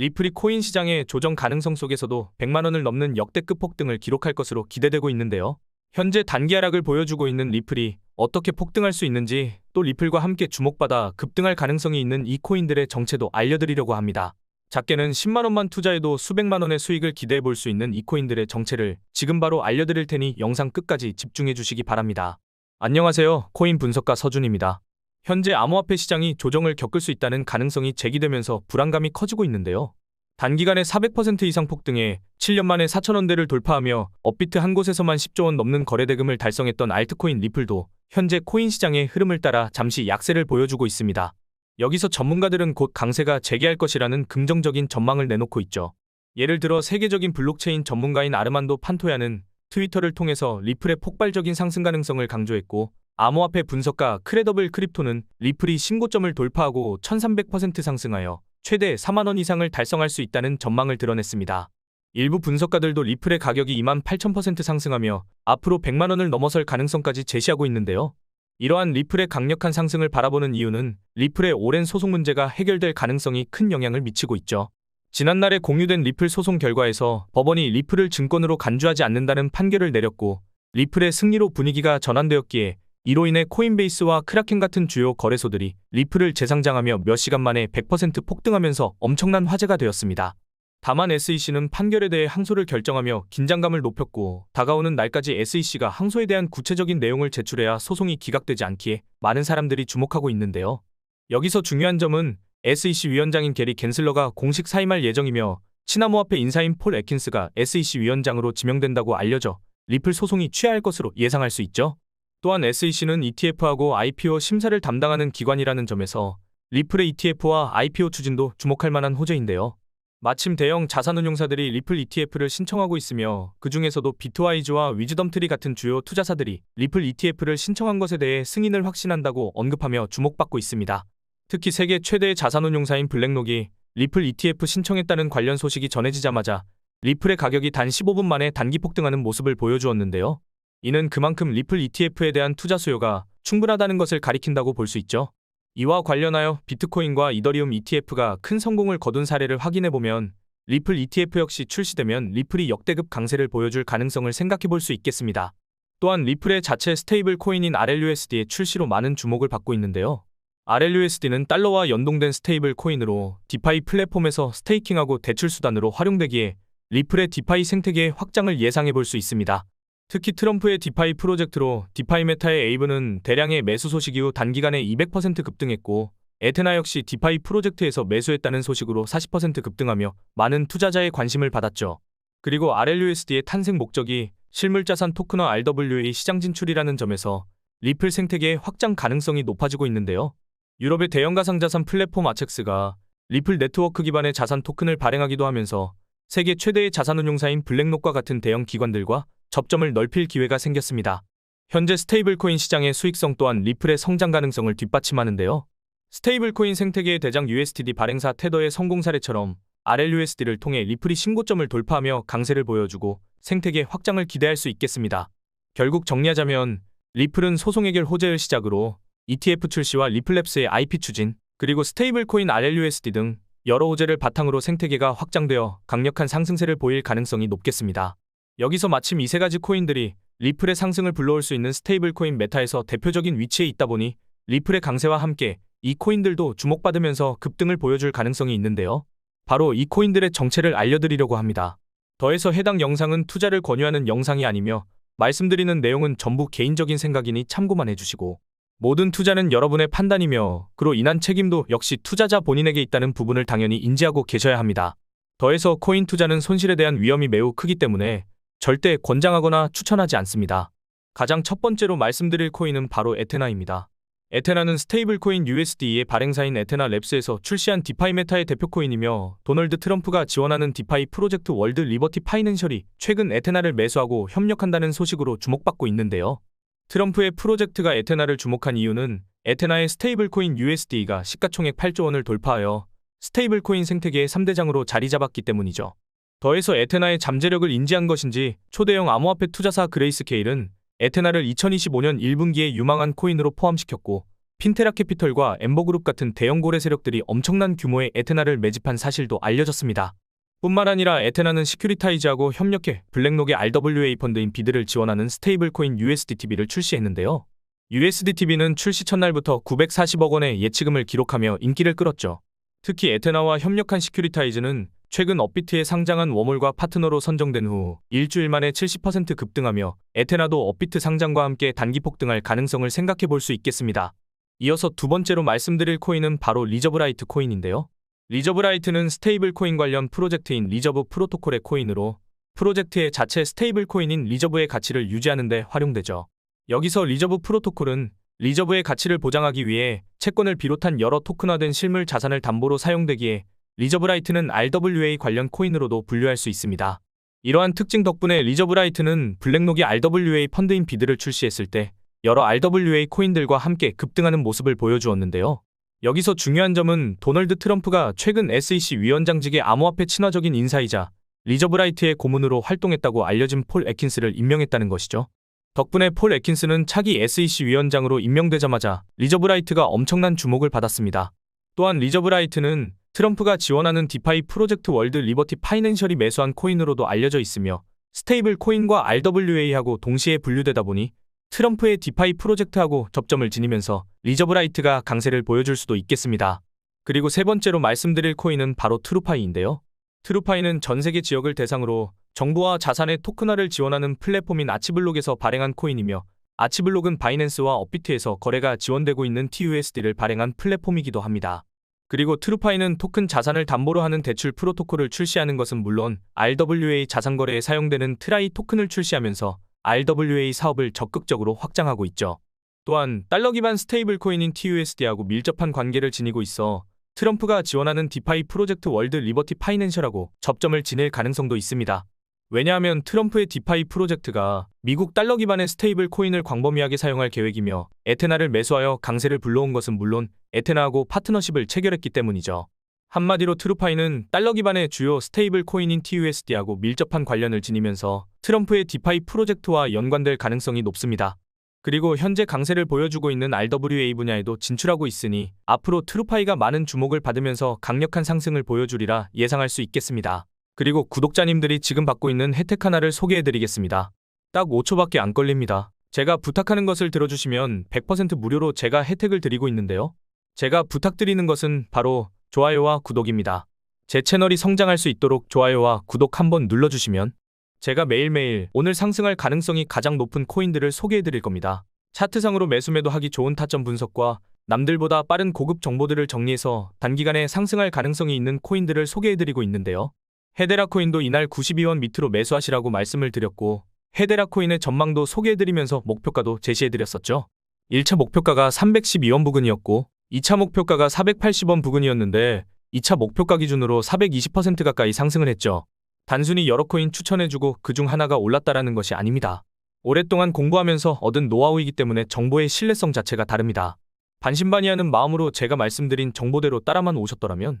리플이 코인 시장의 조정 가능성 속에서도 100만 원을 넘는 역대급 폭등을 기록할 것으로 기대되고 있는데요. 현재 단기 하락을 보여주고 있는 리플이 어떻게 폭등할 수 있는지 또 리플과 함께 주목받아 급등할 가능성이 있는 이 코인들의 정체도 알려드리려고 합니다. 작게는 10만 원만 투자해도 수백만 원의 수익을 기대해 볼 수 있는 이 코인들의 정체를 지금 바로 알려드릴 테니 영상 끝까지 집중해 주시기 바랍니다. 안녕하세요. 코인 분석가 서준입니다. 현재 암호화폐 시장이 조정을 겪을 수 있다는 가능성이 제기되면서 불안감이 커지고 있는데요. 단기간에 400% 이상 폭등해 7년 만에 4천원대를 돌파하며 업비트 한 곳에서만 10조 원 넘는 거래대금을 달성했던 알트코인 리플도 현재 코인 시장의 흐름을 따라 잠시 약세를 보여주고 있습니다. 여기서 전문가들은 곧 강세가 재개할 것이라는 긍정적인 전망을 내놓고 있죠. 예를 들어 세계적인 블록체인 전문가인 아르만도 판토야는 트위터를 통해서 리플의 폭발적인 상승 가능성을 강조했고 암호화폐 분석가 크레더블 크립토는 리플이 신고점을 돌파하고 1300% 상승하여 최대 4만원 이상을 달성할 수 있다는 전망을 드러냈습니다. 일부 분석가들도 리플의 가격이 2만 8,000% 상승하며 앞으로 100만원을 넘어설 가능성까지 제시하고 있는데요. 이러한 리플의 강력한 상승을 바라보는 이유는 리플의 오랜 소송 문제가 해결될 가능성이 큰 영향을 미치고 있죠. 지난날에 공유된 리플 소송 결과에서 법원이 리플을 증권으로 간주하지 않는다는 판결을 내렸고 리플의 승리로 분위기가 전환되었기에 이로 인해 코인베이스와 크라켄 같은 주요 거래소들이 리플을 재상장하며 몇 시간 만에 100% 폭등하면서 엄청난 화제가 되었습니다. 다만 SEC는 판결에 대해 항소를 결정하며 긴장감을 높였고 다가오는 날까지 SEC가 항소에 대한 구체적인 내용을 제출해야 소송이 기각되지 않기에 많은 사람들이 주목하고 있는데요. 여기서 중요한 점은 SEC 위원장인 게리 겐슬러가 공식 사임할 예정이며 친암호화폐 인사인 폴 에킨스가 SEC 위원장으로 지명된다고 알려져 리플 소송이 취하할 것으로 예상할 수 있죠. 또한 SEC는 ETF하고 IPO 심사를 담당하는 기관이라는 점에서 리플의 ETF와 IPO 추진도 주목할 만한 호재인데요. 마침 대형 자산운용사들이 리플 ETF를 신청하고 있으며 그 중에서도 비트와이즈와 위즈덤트리 같은 주요 투자사들이 리플 ETF를 신청한 것에 대해 승인을 확신한다고 언급하며 주목받고 있습니다. 특히 세계 최대의 자산운용사인 블랙록이 리플 ETF 신청했다는 관련 소식이 전해지자마자 리플의 가격이 단 15분 만에 단기 폭등하는 모습을 보여주었는데요. 이는 그만큼 리플 ETF에 대한 투자 수요가 충분하다는 것을 가리킨다고 볼 수 있죠. 이와 관련하여 비트코인과 이더리움 ETF가 큰 성공을 거둔 사례를 확인해 보면 리플 ETF 역시 출시되면 리플이 역대급 강세를 보여줄 가능성을 생각해 볼 수 있겠습니다. 또한 리플의 자체 스테이블 코인인 RLUSD의 출시로 많은 주목을 받고 있는데요. RLUSD는 달러와 연동된 스테이블 코인으로 디파이 플랫폼에서 스테이킹하고 대출 수단으로 활용되기에 리플의 디파이 생태계의 확장을 예상해 볼 수 있습니다. 특히 트럼프의 디파이 프로젝트로 디파이 메타의 에이브는 대량의 매수 소식 이후 단기간에 200% 급등했고 에테나 역시 디파이 프로젝트에서 매수했다는 소식으로 40% 급등하며 많은 투자자의 관심을 받았죠. 그리고 RLUSD의 탄생 목적이 실물자산 토큰화 RWA 시장 진출이라는 점에서 리플 생태계의 확장 가능성이 높아지고 있는데요. 유럽의 대형 가상자산 플랫폼 아첵스가 리플 네트워크 기반의 자산 토큰을 발행하기도 하면서 세계 최대의 자산운용사인 블랙록과 같은 대형 기관들과 접점을 넓힐 기회가 생겼습니다. 현재 스테이블코인 시장의 수익성 또한 리플의 성장 가능성을 뒷받침하는데요. 스테이블코인 생태계의 대장 USDD 발행사 테더의 성공 사례처럼 RLUSD를 통해 리플이 신고점을 돌파하며 강세를 보여주고 생태계 확장을 기대할 수 있겠습니다. 결국 정리하자면 리플은 소송 해결 호재를 시작으로 ETF 출시와 리플랩스의 IP 추진, 그리고 스테이블코인 RLUSD 등 여러 호재를 바탕으로 생태계가 확장되어 강력한 상승세를 보일 가능성이 높겠습니다. 여기서 마침 이 세 가지 코인들이 리플의 상승을 불러올 수 있는 스테이블 코인 메타에서 대표적인 위치에 있다 보니 리플의 강세와 함께 이 코인들도 주목받으면서 급등을 보여줄 가능성이 있는데요. 바로 이 코인들의 정체를 알려드리려고 합니다. 더해서 해당 영상은 투자를 권유하는 영상이 아니며 말씀드리는 내용은 전부 개인적인 생각이니 참고만 해주시고 모든 투자는 여러분의 판단이며 그로 인한 책임도 역시 투자자 본인에게 있다는 부분을 당연히 인지하고 계셔야 합니다. 더해서 코인 투자는 손실에 대한 위험이 매우 크기 때문에 절대 권장하거나 추천하지 않습니다. 가장 첫 번째로 말씀드릴 코인은 바로 에테나입니다. 에테나는 스테이블 코인 USD의 발행사인 에테나 랩스에서 출시한 디파이 메타의 대표 코인이며 도널드 트럼프가 지원하는 디파이 프로젝트 월드 리버티 파이낸셜이 최근 에테나를 매수하고 협력한다는 소식으로 주목받고 있는데요. 트럼프의 프로젝트가 에테나를 주목한 이유는 에테나의 스테이블 코인 USD가 시가총액 8조 원을 돌파하여 스테이블 코인 생태계의 3대장으로 자리 잡았기 때문이죠. 더해서 에테나의 잠재력을 인지한 것인지 초대형 암호화폐 투자사 그레이스 케일은 에테나를 2025년 1분기에 유망한 코인으로 포함시켰고 핀테라 캐피털과 엠버그룹 같은 대형 고래 세력들이 엄청난 규모의 에테나를 매집한 사실도 알려졌습니다. 뿐만 아니라 에테나는 시큐리타이즈하고 협력해 블랙록의 RWA 펀드인 비드를 지원하는 스테이블 코인 USDTB를 출시했는데요. USDTB는 출시 첫날부터 940억 원의 예치금을 기록하며 인기를 끌었죠. 특히 에테나와 협력한 시큐리타이즈는 최근 업비트에 상장한 워몰과 파트너로 선정된 후 일주일 만에 70% 급등하며 에테나도 업비트 상장과 함께 단기 폭등할 가능성을 생각해 볼 수 있겠습니다. 이어서 두 번째로 말씀드릴 코인은 바로 리저브라이트 코인인데요. 리저브라이트는 스테이블 코인 관련 프로젝트인 리저브 프로토콜의 코인으로 프로젝트의 자체 스테이블 코인인 리저브의 가치를 유지하는 데 활용되죠. 여기서 리저브 프로토콜은 리저브의 가치를 보장하기 위해 채권을 비롯한 여러 토큰화된 실물 자산을 담보로 사용되기에 리저브라이트는 RWA 관련 코인으로도 분류할 수 있습니다. 이러한 특징 덕분에 리저브라이트는 블랙록이 RWA 펀드인 비드를 출시했을 때 여러 RWA 코인들과 함께 급등하는 모습을 보여주었는데요. 여기서 중요한 점은 도널드 트럼프가 최근 SEC 위원장직의 암호화폐 친화적인 인사이자 리저브라이트의 고문으로 활동했다고 알려진 폴 에킨스를 임명했다는 것이죠. 덕분에 폴 에킨스는 차기 SEC 위원장으로 임명되자마자 리저브라이트가 엄청난 주목을 받았습니다. 또한 리저브라이트는 트럼프가 지원하는 디파이 프로젝트 월드 리버티 파이낸셜이 매수한 코인으로도 알려져 있으며 스테이블 코인과 RWA하고 동시에 분류되다 보니 트럼프의 디파이 프로젝트하고 접점을 지니면서 리저브라이트가 강세를 보여줄 수도 있겠습니다. 그리고 세 번째로 말씀드릴 코인은 바로 트루파이인데요. 트루파이는 전 세계 지역을 대상으로 정보와 자산의 토큰화를 지원하는 플랫폼인 아치블록에서 발행한 코인이며 아치블록은 바이낸스와 업비트에서 거래가 지원되고 있는 TUSD를 발행한 플랫폼이기도 합니다. 그리고 트루파이는 토큰 자산을 담보로 하는 대출 프로토콜을 출시하는 것은 물론 RWA 자산 거래에 사용되는 트라이 토큰을 출시하면서 RWA 사업을 적극적으로 확장하고 있죠. 또한 달러 기반 스테이블 코인인 TUSD하고 밀접한 관계를 지니고 있어 트럼프가 지원하는 디파이 프로젝트 월드 리버티 파이낸셜하고 접점을 지닐 가능성도 있습니다. 왜냐하면 트럼프의 디파이 프로젝트가 미국 달러 기반의 스테이블 코인을 광범위하게 사용할 계획이며 에테나를 매수하여 강세를 불러온 것은 물론 에테나하고 파트너십을 체결했기 때문이죠. 한마디로 트루파이는 달러 기반의 주요 스테이블 코인인 TUSD하고 밀접한 관련을 지니면서 트럼프의 디파이 프로젝트와 연관될 가능성이 높습니다. 그리고 현재 강세를 보여주고 있는 RWA 분야에도 진출하고 있으니 앞으로 트루파이가 많은 주목을 받으면서 강력한 상승을 보여주리라 예상할 수 있겠습니다. 그리고 구독자님들이 지금 받고 있는 혜택 하나를 소개해드리겠습니다. 딱 5초밖에 안 걸립니다. 제가 부탁하는 것을 들어주시면 100% 무료로 제가 혜택을 드리고 있는데요. 제가 부탁드리는 것은 바로 좋아요와 구독입니다. 제 채널이 성장할 수 있도록 좋아요와 구독 한번 눌러주시면 제가 매일매일 오늘 상승할 가능성이 가장 높은 코인들을 소개해 드릴 겁니다. 차트상으로 매수매도 하기 좋은 타점 분석과 남들보다 빠른 고급 정보들을 정리해서 단기간에 상승할 가능성이 있는 코인들을 소개해 드리고 있는데요. 헤데라 코인도 이날 92원 밑으로 매수하시라고 말씀을 드렸고 헤데라 코인의 전망도 소개해 드리면서 목표가도 제시해 드렸었죠. 1차 목표가가 312원 부근이었고 2차 목표가가 480원 부근이었는데 2차 목표가 기준으로 420% 가까이 상승을 했죠. 단순히 여러 코인 추천해주고 그 중 하나가 올랐다라는 것이 아닙니다. 오랫동안 공부하면서 얻은 노하우이기 때문에 정보의 신뢰성 자체가 다릅니다. 반신반의하는 마음으로 제가 말씀드린 정보대로 따라만 오셨더라면